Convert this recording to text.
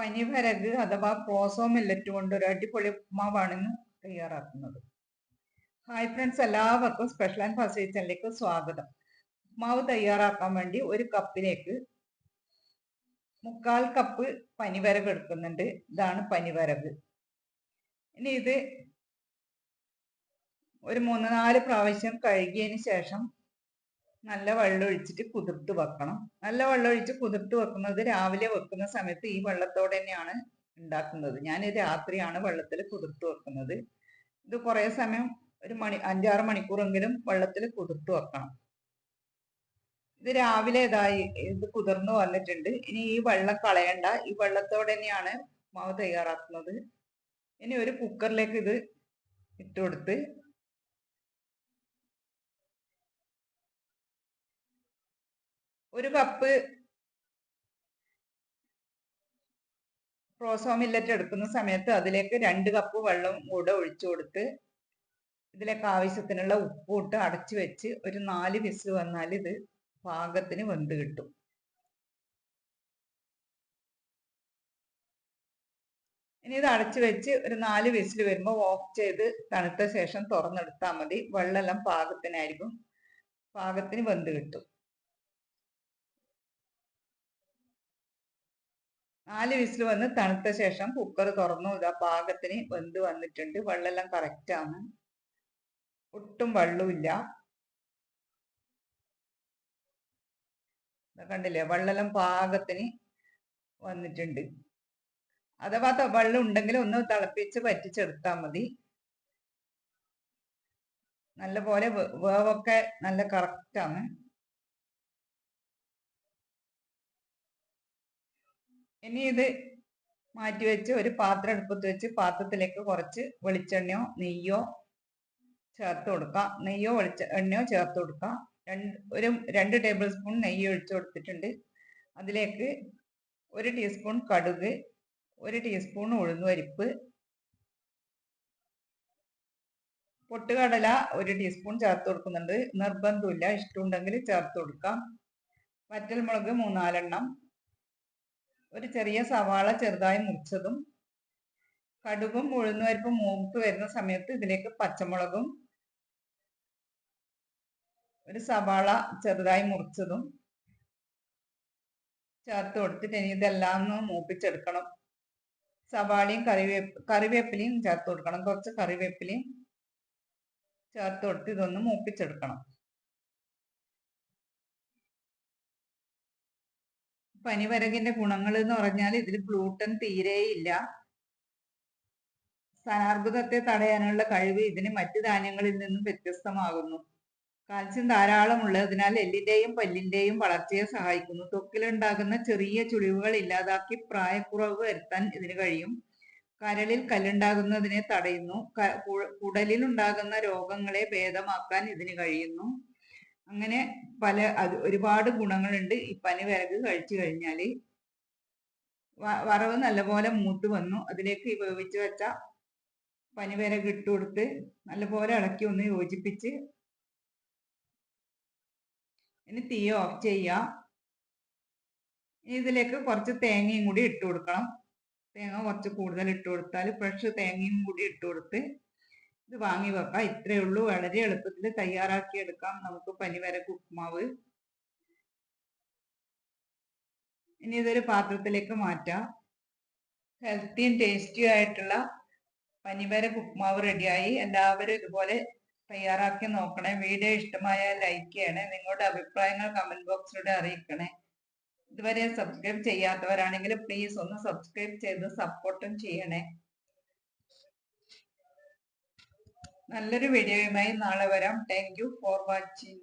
പനിവരക് അഥവാ proso millet കൊണ്ട് ഒരു അടിപൊളി ഉപ്മാവാണ് ഇന്ന് തയ്യാറാക്കുന്നത്. ഹായ് ഫ്രണ്ട്സ് എല്ലാവർക്കും സ്പെഷ്യൽ ആൻഡ് ഫസ്റ്റ് കിച്ചണിലേക്ക് സ്വാഗതം. ഉപ്മാവ് തയ്യാറാക്കാൻ വേണ്ടി ഒരു കപ്പിലേക്ക് മുക്കാൽ കപ്പ് പനിവരക് എടുക്കുന്നുണ്ട്. ഇതാണ് പനിവരക് ഇനി ഇത് ഒരു മൂന്ന് നാല് പ്രാവശ്യം കഴുകിയതിന് ശേഷം നല്ല വെള്ളം ഒഴിച്ചിട്ട് കുതിർത്ത് വെക്കണം. നല്ല വെള്ളം ഒഴിച്ച് കുതിർത്ത് വെക്കുന്നത് രാവിലെ വെക്കുന്ന സമയത്ത് ഈ വെള്ളത്തോടെ തന്നെയാണ് ഉണ്ടാക്കുന്നത്. ഞാൻ രാത്രിയാണ് വെള്ളത്തിൽ കുതിർത്ത് വെക്കുന്നത്. ഇത് കുറേ സമയം ഒരു മണി അഞ്ചാറ് മണിക്കൂറെങ്കിലും വെള്ളത്തിൽ കുതിർത്ത് വെക്കണം. ഇത് രാവിലെ ഇതായി ഇത് കുതിർന്നു വന്നിട്ടുണ്ട്. ഇനി ഈ വെള്ളം കളയണ്ട. ഈ വെള്ളത്തോടെ തന്നെയാണ് മാവ് തയ്യാറാക്കുന്നത്. ഇനി ഒരു കുക്കറിലേക്ക് ഇത് ഇട്ടുകൊടുത്ത് ഒരു കപ്പ് പ്രോസോ മില്ലറ്റ് എടുക്കുന്ന സമയത്ത് അതിലേക്ക് രണ്ട് കപ്പ് വെള്ളം കൂടെ ഒഴിച്ചു കൊടുത്ത് ഇതിലേക്ക് ആവശ്യത്തിനുള്ള ഉപ്പ് ഇട്ട് അടച്ചു വെച്ച് ഒരു നാല് വിസിൽ വന്നാൽ ഇത് പാകത്തിന് വെന്ത് കിട്ടും. ഇനി ഇത് അടച്ചു വെച്ച് ഒരു നാല് വിസിൽ വരുമ്പോൾ ഓഫ് ചെയ്ത് തണുത്ത ശേഷം തുറന്നെടുത്താൽ മതി. വെള്ളമെല്ലാം പാകത്തിനായിരിക്കും. പാകത്തിന് വെന്ത് കിട്ടും. നാല് വിസിൽ വന്ന് തണുത്ത ശേഷം കുക്കർ തുറന്നു. ഇതാ പാകത്തിന് വെന്ത് വന്നിട്ടുണ്ട്. വെള്ളമെല്ലാം കറക്റ്റ് ആണ്. ഒട്ടും വെള്ളമില്ല കണ്ടില്ലേ? വെള്ളമെല്ലാം പാകത്തിന് വന്നിട്ടുണ്ട്. അഥവാ വെള്ളം ഉണ്ടെങ്കിൽ ഒന്ന് തിളപ്പിച്ച് പറ്റിച്ചെടുത്താൽ മതി. നല്ല പോലെ വേവൊക്കെ നല്ല കറക്റ്റാണ് ഇനി ഇത് മാറ്റി വെച്ച് ഒരു പാത്രം എടുപ്പത്ത് വെച്ച് പാത്രത്തിലേക്ക് കുറച്ച് വെളിച്ചെണ്ണയോ നെയ്യോ ചേർത്ത് കൊടുക്കുക നെയ്യോ വെളിച്ച എണ്ണയോ ചേർത്ത് കൊടുക്കുക രണ്ട് ഒരു രണ്ട് ടേബിൾ സ്പൂൺ നെയ്യ് ഒഴിച്ചു കൊടുത്തിട്ടുണ്ട്. അതിലേക്ക് ഒരു ടീസ്പൂൺ കടുക് ഒരു ടീസ്പൂൺ ഉഴുന്നുപരിപ്പ് പൊട്ടുകടല ഒരു ടീസ്പൂൺ ചേർത്ത് കൊടുക്കുന്നുണ്ട്. നിർബന്ധമില്ല. ഇഷ്ടമുണ്ടെങ്കിൽ ചേർത്ത് കൊടുക്കാം. വറ്റൽമുളക് മൂന്നാലെണ്ണം. ഒരു ചെറിയ സവാള ചെറുതായി മുറിച്ചതും കടുകും ഉഴുന്നുപരിപ്പും മൂത്ത് വരുന്ന സമയത്ത് ഇതിലേക്ക് പച്ചമുളകും ഒരു സവാള ചെറുതായി മുറിച്ചതും ചേർത്ത് കൊടുത്തിട്ട് ഇനി ഇതെല്ലാം ഒന്ന് മൂപ്പിച്ചെടുക്കണം. സവാളയും കറിവേപ്പ് കറിവേപ്പിലയും ചേർത്ത് കൊടുക്കണം. കുറച്ച് കറിവേപ്പിലയും ചേർത്ത് കൊടുത്ത് ഇതൊന്ന് മൂപ്പിച്ചെടുക്കണം. പനിവരകിന്റെ ഗുണങ്ങൾ എന്ന് പറഞ്ഞാൽ ഇതിൽ ഗ്ലൂട്ടൻ തീരെയില്ല സ്ഥാനാർബുദത്തെ തടയാനുള്ള കഴിവ് ഇതിന് മറ്റു ധാന്യങ്ങളിൽ നിന്നും വ്യത്യസ്തമാകുന്നു. കാൽസ്യം ധാരാളമുള്ളതിനാൽ എല്ലിന്റെയും പല്ലിന്റെയും വളർച്ചയെ സഹായിക്കുന്നു. ത്വക്കിലുണ്ടാകുന്ന ചെറിയ ചുളിവുകൾ ഇല്ലാതാക്കി പ്രായക്കുറവ് വരുത്താൻ ഇതിന് കഴിയും. കരളിൽ കല്ലുണ്ടാകുന്നതിനെ തടയുന്നു. കുടലിൽ ഉണ്ടാകുന്ന രോഗങ്ങളെ ഭേദമാക്കാൻ ഇതിന് കഴിയുന്നു. അങ്ങനെ പല അത് ഒരുപാട് ഗുണങ്ങളുണ്ട്. ഈ പനി പനിവിറക് കഴിച്ചു കഴിഞ്ഞാൽ വറവ് നല്ലപോലെ മൂത്ത് വന്നു. അതിലേക്ക് വേവിച്ച് വെച്ച പനിവിറക് ഇട്ട് കൊടുത്ത് നല്ലപോലെ ഇളക്കി ഒന്ന് യോജിപ്പിച്ച് ഇനി തീ ഓഫ് ചെയ്യാം. ഇതിലേക്ക് കുറച്ച് തേങ്ങയും കൂടി ഇട്ട് കൊടുക്കണം. തേങ്ങ കുറച്ച് കൂടുതൽ ഇട്ട് കൊടുത്താൽ ഫ്രഷ് തേങ്ങയും കൂടി ഇട്ട് കൊടുത്ത് ഇത് വാങ്ങി വെക്കാം ഇത്രയേ ഉള്ളൂ. വളരെ എളുപ്പത്തിൽ തയ്യാറാക്കി എടുക്കാം. നമുക്ക് പനിവരക്ക് ഉപ്മാവ് ഇനി ഇതൊരു പാത്രത്തിലേക്ക് മാറ്റാം. ഹെൽത്തിയും ടേസ്റ്റിയും ആയിട്ടുള്ള പനിവരക്ക് ഉപ്മാവ് റെഡിയായി. എല്ലാവരും ഇതുപോലെ തയ്യാറാക്കി നോക്കണേ. വീഡിയോ ഇഷ്ടമായ ലൈക്ക് ചെയ്യണേ. നിങ്ങളുടെ അഭിപ്രായങ്ങൾ കമന്റ് ബോക്സിലൂടെ അറിയിക്കണേ. ഇതുവരെ സബ്സ്ക്രൈബ് ചെയ്യാത്തവരാണെങ്കിൽ പ്ലീസ് ഒന്ന് സബ്സ്ക്രൈബ് ചെയ്ത് സപ്പോർട്ടും ചെയ്യണേ. നല്ലൊരു വീഡിയോയുമായി നാളെ വരാം. Thank for watching